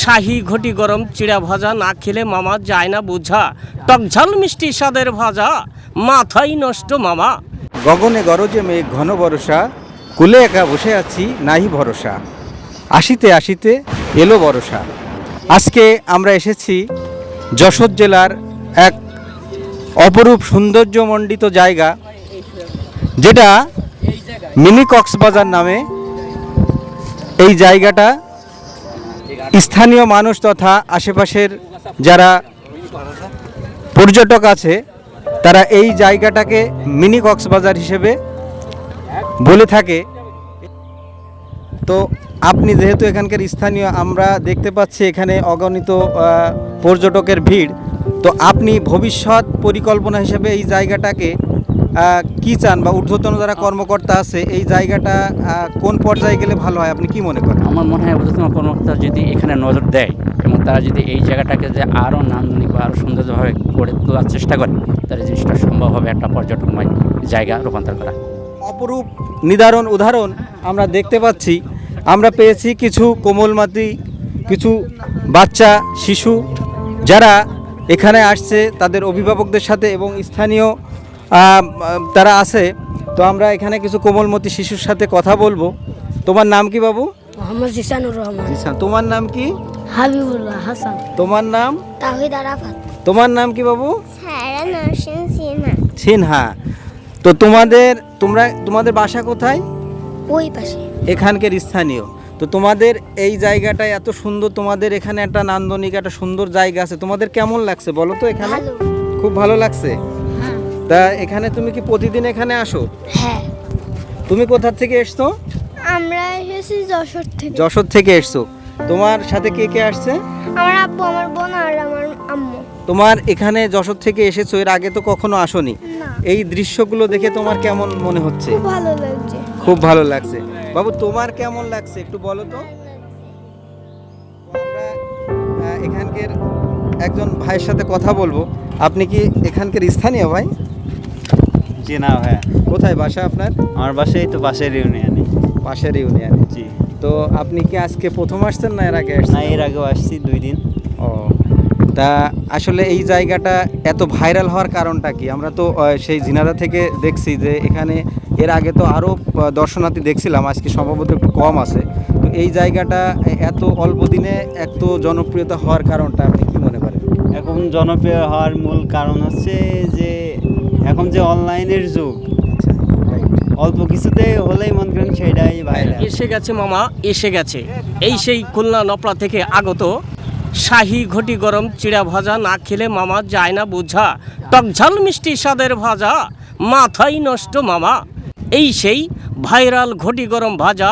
শাহি ঘটি গরম চিড়া ভাজা না খেলে মামা যায় না বুঝা। টকঝাল মিষ্টি স্বাদের ভাজা, মাথাই নষ্ট মামা। গগনে গরজে মেঘ ঘন বরষা কুলে একা বসে আছি নাহি ভরসা। আসিতে আসিতে এলো বরষা আজকে আমরা এসেছি যশোর জেলার এক অপরূপ সৌন্দর্যমণ্ডিত জায়গা, যেটা মিনি কক্সবাজার নামে এই জায়গাটা স্থানীয় মানুষ তথা আশেপাশের যারা পর্যটক আছে, তারা এই জায়গাটাকে মিনি কক্সবাজার হিসেবে বলে থাকে। তো আপনি যেহেতু এখানকার স্থানীয়, আমরা দেখতে পাচ্ছি এখানে অগণিত পর্যটকের ভিড়। তো আপনি ভবিষ্যৎ পরিকল্পনা হিসেবে এই জায়গাটাকে কি চান বা ঊর্ধ্বতন যারা কর্মকর্তা আছে এই জায়গাটা কোন পর্যায়ে গেলে ভালো হয়? আপনি কি মনে করেন? আমার মনে হয় ঊর্ধ্বতন কর্মকর্তা যদি এখানে নজর দেয় এবং তারা যদি এই জায়গাটাকে যে আরও নান্দনিক বা আরও সুন্দরভাবে গড়ে তোলার চেষ্টা করে তাহলে জিনিসটা সম্ভব হবে একটা পর্যটনময় জায়গা রূপান্তর করা। অপরূপ নিদারুণ উদাহরণ আমরা দেখতে পাচ্ছি। আমরা পেয়েছি কিছু কোমলমাতি কিছু বাচ্চা শিশু যারা এখানে আসছে তাদের অভিভাবকদের সাথে এবং স্থানীয় তারা আছে। তো আমরা এখানে কিছু কোমলমতি শিশুর সাথে কথা বলব। তোমার নাম কি বাবু? মোহাম্মদ জিসানুর রহমান। জিসান তোমার নাম কি? হাবিবুল্লাহ হাসান। তোমার নাম? তাহিদ আরাফাত। তোমার নাম কি বাবু? সারা নরসিং সিনহা। সিনহা। তো তোমাদের তোমরা তোমাদের বাসা কোথায়? ওই পাশে। এখানকার স্থানীয়। তো তোমাদের এই জায়গাটা এত সুন্দর তোমাদের এখানে একটা নান্দনিক একটা সুন্দর জায়গা আছে। তোমাদের কেমন লাগছে বলো তো এখানে? খুব ভালো লাগছে? তা এখানে তুমি কি প্রতিদিন এখানে আসো? হ্যাঁ। তুমি কোথা থেকে এসছো? আমরা এসেছি যশোর থেকে। যশোর থেকে এসছো। তোমার সাথে কে কে আসছে? আমার আব্বু আমার বোন আর আমার আম্মু। তোমার এখানে যশোর থেকে এসেছ এর আগে তো কখনো আসোনি। এই দৃশ্যগুলো দেখে তোমার কেমন মনে হচ্ছে? খুব ভালো লাগছে। খুব ভালো লাগছে। বাবু তোমার কেমন লাগছে একটু বলো তো? আমরা এখানকার একজন ভাইয়ের সাথে কথা বলব। আপনি কি এখানকার স্থানীয় ভাই? জি না ভাইয়া কোথায় বাসা আপনার? আমার বাসায় তো পাশের ইউনিয়নে। পাশের ইউনিয়নে। জি। তো আপনি কি আজকে প্রথম আসছেন না এর আগে না এর আগেও আসছি দুই দিন। ও তা আসলে এই জায়গাটা এত ভাইরাল হওয়ার কারণটা কি? আমরা তো সেই ঝিনাদা থেকে দেখছি যে এখানে এর আগে তো আরও দর্শনার্থী দেখছিলাম আজকে সম্ভবত একটু কম আছে। তো এই জায়গাটা এত অল্প দিনে এত জনপ্রিয়তা হওয়ার কারণটা আপনি কি মনে করেন? এখন জনপ্রিয় হওয়ার মূল কারণ হচ্ছে যে এখন যে অনলাইনের যুগ অল্প কিছুতে হলেই মন করেন সেটাই ভাইরাল এসে গেছে মামা এসে গেছে। এই সেই খুলনা নপলা থেকে আগত শাহি ঘটি গরম চিড়া ভাজা না খেলে মামা যায় না বুঝা। টকঝাল মিষ্টি স্বাদের ভাজা মাথাই নষ্ট মামা। এই সেই ভাইরাল ঘটি গরম ভাজা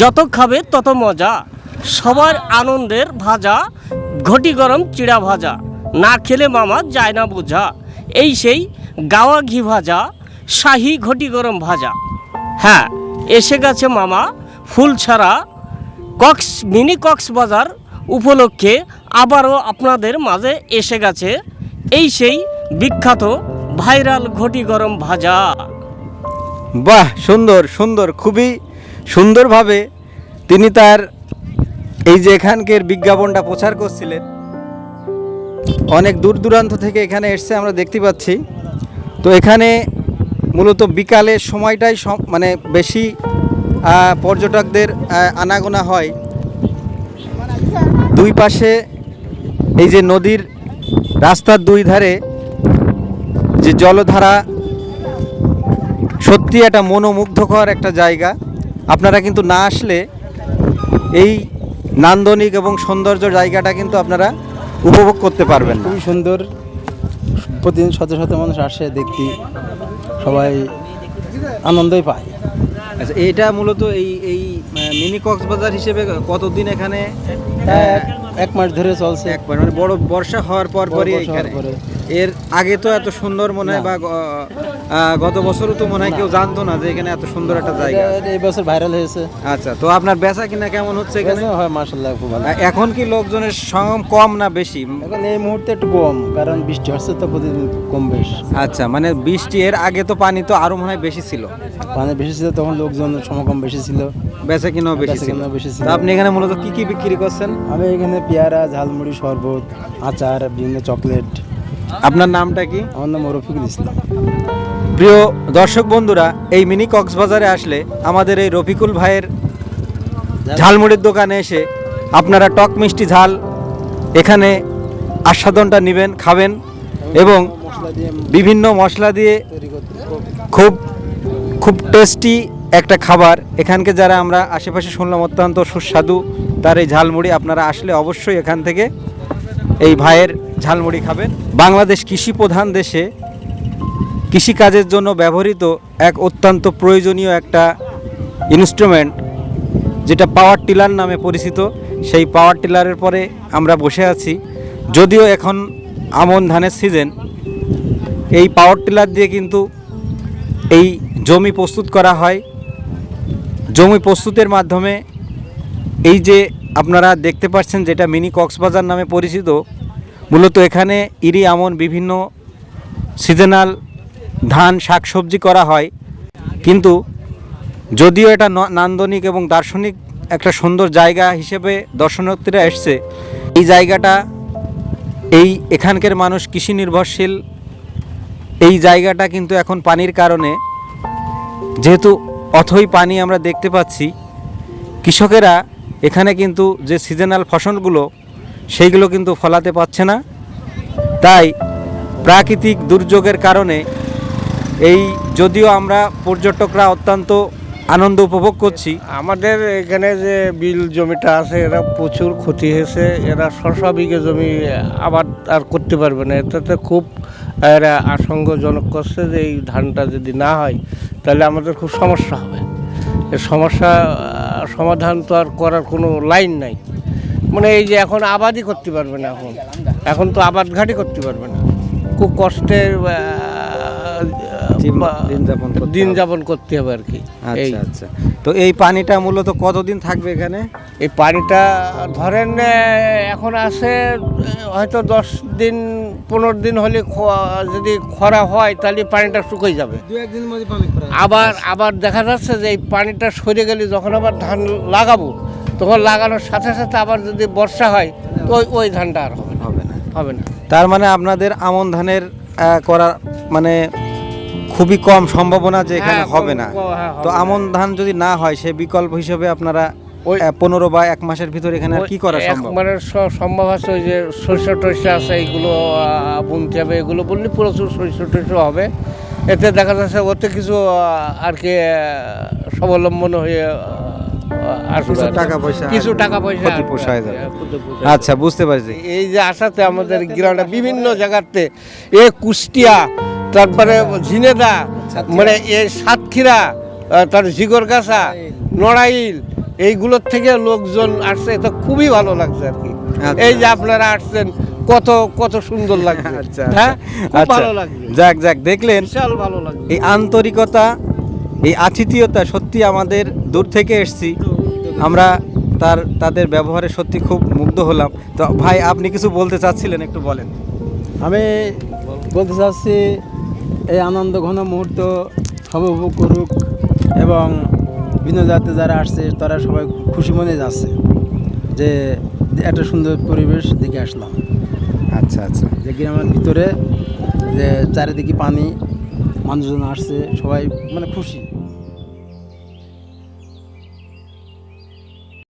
যত খাবে তত মজা। সবার আনন্দের ভাজা ঘটি গরম চিড়া ভাজা। না খেলে মামা যায় না বোঝা। এই সেই গাওয়া ঘি ভাজা, শাহি ঘটি গরম ভাজা। হ্যাঁ এসে গেছে মামা, ফুল ছাড়া কক্স, মিনি কক্সবাজার উপলক্ষে আবারও আপনাদের মাঝে এসে গেছে এই সেই বিখ্যাত ভাইরাল ঘটি গরম ভাজা। বাহ, সুন্দর সুন্দর, খুবই সুন্দরভাবে তিনি তার এই যে এখানকার বিজ্ঞাপনটা প্রচার করছিলেন। অনেক দূর দূরান্ত থেকে এখানে এসছে আমরা দেখতে পাচ্ছি। তো এখানে মূলত বিকালে সময়টাই সম- মানে বেশি পর্যটকদের আনাগোনা হয়। দুই পাশে এই যে নদীর রাস্তার দুই ধারে যে জলধারা সত্যি একটা মনোমুগ্ধকর একটা জায়গা। আপনারা কিন্তু না আসলে এই নান্দনিক এবং সৌন্দর্য জায়গাটা কিন্তু আপনারা উপভোগ করতে পারবেন খুবই সুন্দর। প্রতিদিন শত শত মানুষ আসে দেখতে সবাই আনন্দই পায়। আচ্ছা এটা মূলত এই এই মিনি কক্সবাজার হিসেবে কতদিন এখানে এক এক মাস ধরে চলছে। এক মাস মানে বড় বর্ষা হওয়ার পর পরই এখানে। এর আগে তো এত সুন্দর মনে হয় বা গত বছরও তো মনে হয় কেউ জানতো না যে এখানে এত সুন্দর একটা জায়গা এই বছর ভাইরাল হয়েছে। আচ্ছা তো আপনার বেচা কিনা কেমন হচ্ছে এখানে? হয় মার্শাল্লাহ খুব ভালো। এখন কি লোকজনের সঙ্গম কম না বেশি? এখন এই মুহূর্তে একটু কম কারণ বৃষ্টি হচ্ছে তো প্রতিদিন কম বেশ। আচ্ছা মানে বৃষ্টি এর আগে তো পানি তো আরও মনে হয় বেশি ছিল। পানি বেশি ছিল তখন লোকজন সমাগম বেশি ছিল। বেচা কিনাও বেশি ছিল। বেচাকেনাও বেশি ছিল। আপনি এখানে মূলত কি কি বিক্রি করছেন? আমি এখানে পেয়ারা ঝালমুড়ি শরবত আচার বিভিন্ন চকলেট। আপনার নামটা কি? আমার নাম রফিকুল ইসলাম। প্রিয় দর্শক বন্ধুরা এই মিনি কক্সবাজারে আসলে আমাদের এই রফিকুল ভাইয়ের ঝালমুড়ির দোকানে এসে আপনারা টক মিষ্টি ঝাল এখানে আস্বাদনটা নেবেন খাবেন এবং বিভিন্ন মশলা দিয়ে খুব খুব টেস্টি একটা খাবার। এখানকে যারা আমরা আশেপাশে শুনলাম অত্যন্ত সুস্বাদু তার এই ঝালমুড়ি আপনারা আসলে অবশ্যই এখান থেকে এই ভাইয়ের ঝালমুড়ি খাবেন। বাংলাদেশ কৃষি প্রধান দেশে কৃষিকাজের জন্য ব্যবহৃত এক অত্যন্ত প্রয়োজনীয় একটা ইনস্ট্রুমেন্ট যেটা পাওয়ার টিলার নামে পরিচিত। সেই পাওয়ার টিলারের পরে আমরা বসে আছি। যদিও এখন আমন ধানের সিজন এই পাওয়ার টিলার দিয়ে কিন্তু এই জমি প্রস্তুত করা হয়। জমি প্রস্তুতের মাধ্যমে এই যে আপনারা দেখতে পাচ্ছেন যেটা মিনি কক্সবাজার নামে পরিচিত মূলত এখানে ইরি, আমন বিভিন্ন সিজনাল ধান, শাকসবজি করা হয়। কিন্তু যদিও এটা নান্দনিক এবং দার্শনিক একটা সুন্দর জায়গা হিসেবে দর্শনার্থীরা এসছে, এই জায়গাটা, এই এখানকার মানুষ কৃষি নির্ভরশীল, এই জায়গাটা কিন্তু এখন পানির কারণে, যেহেতু অথই পানি আমরা দেখতে পাচ্ছি, কৃষকেরা এখানে কিন্তু যে সিজনাল ফসলগুলো সেইগুলো কিন্তু ফলাতে পারছে না। তাই প্রাকৃতিক দুর্যোগের কারণে এই যদিও আমরা পর্যটকরা অত্যন্ত আনন্দ উপভোগ করছি। আমাদের এখানে যে বিল জমিটা আছে, এরা প্রচুর ক্ষতি হয়েছে। এরা শশা বিঘে জমি আবাদ আর করতে পারবে না। এটাতে খুব, এরা আশঙ্কাজনক করছে যে এই ধানটা যদি না হয়, তাহলে আমাদের খুব সমস্যা হবে। সমস্যা, সমাধান তো আর করার কোনো লাইন নাই। মানে এই যে এখন আবাদই করতে পারবে না এখন। এখন তো আবাদ ঘাটই করতে পারবে না। খুব কষ্টের দিন- যাপন করতে হবে। আর কি। আচ্ছা আচ্ছা। তো এই পানিটা মূলত কতদিন থাকবে এখানে? এই পানিটা ধরেন এখন আছে হয়তো দশ দিন পনেরো দিন হলে যদি খরা হয় তাহলে পানিটা শুকিয়ে যাবে। আবার আবার দেখা যাচ্ছে যে এই পানিটা সরে গেলে যখন আবার ধান লাগাবো তখন লাগানোর সাথে সাথে আবার যদি বর্ষা হয় তো ওই ধানটা আর হবে না। হবে না। হবে না। তার মানে আপনাদের আমন ধানের করা মানে খুবই কম সম্ভাবনা যে এখানে হ্যাঁ, হবে না। হ্যাঁ, হবে তো আমন ধান যদি না হয় সে বিকল্প হিসেবে আপনারা ওই- পনেরো বা এক মাসের ভিতরে এখানে আর কি করা সম্ভব? স- সম্ভব আছে ওই যে সরষে টরষে আছে এইগুলো বুনতে হবে এগুলো বললে প্রচুর সরষে টরষে হবে। এতে দেখা যাচ্ছে ওতে কিছু আর কি স্বাবলম্বন হয়ে কিছু আর টাকা পয়সা। হ্যাঁ, আচ্ছা বুঝতে পারছি। এই যে আসাতে আমাদের গ্রামে বিভিন্ন জায়গাতে এ কুষ্টিয়া তারপরে ঝিনেদা মানে এ সাতক্ষীরা তার জিগরগাছা নড়াইল এইগুলোর থেকে লোকজন আসছে এটা খুবই ভালো লাগছে আর কি। আচ্ছা। এই যে আপনারা আসছেন কত কত সুন্দর লাগছে। আচ্ছা হ্যাঁ? আচ্ছা। ভালো লাগছে। যাক যাক দেখলেন। বিশাল ভালো লাগছে। এই আন্তরিকতা এই আতিথীয়তা সত্যি আমাদের দূর থেকে এসছি। আমরা তার তাদের ব্যবহারে সত্যি খুব মুগ্ধ হলাম। তো ভাই আপনি কিছু বলতে চাচ্ছিলেন একটু বলেন। আমি বলতে চাচ্ছি এই আনন্দ ঘন মুহূর্ত সবাই উপভোগ করুক এবং ভিন্ন জাতি যারা আসছে তারা সবাই খুশি মনে যাচ্ছে যে একটা সুন্দর পরিবেশ দেখে আসলাম। আচ্ছা আচ্ছা। যে গ্রামের ভিতরে যে চারিদিকে পানি মানুষজন আসছে সবাই মানে খুশি।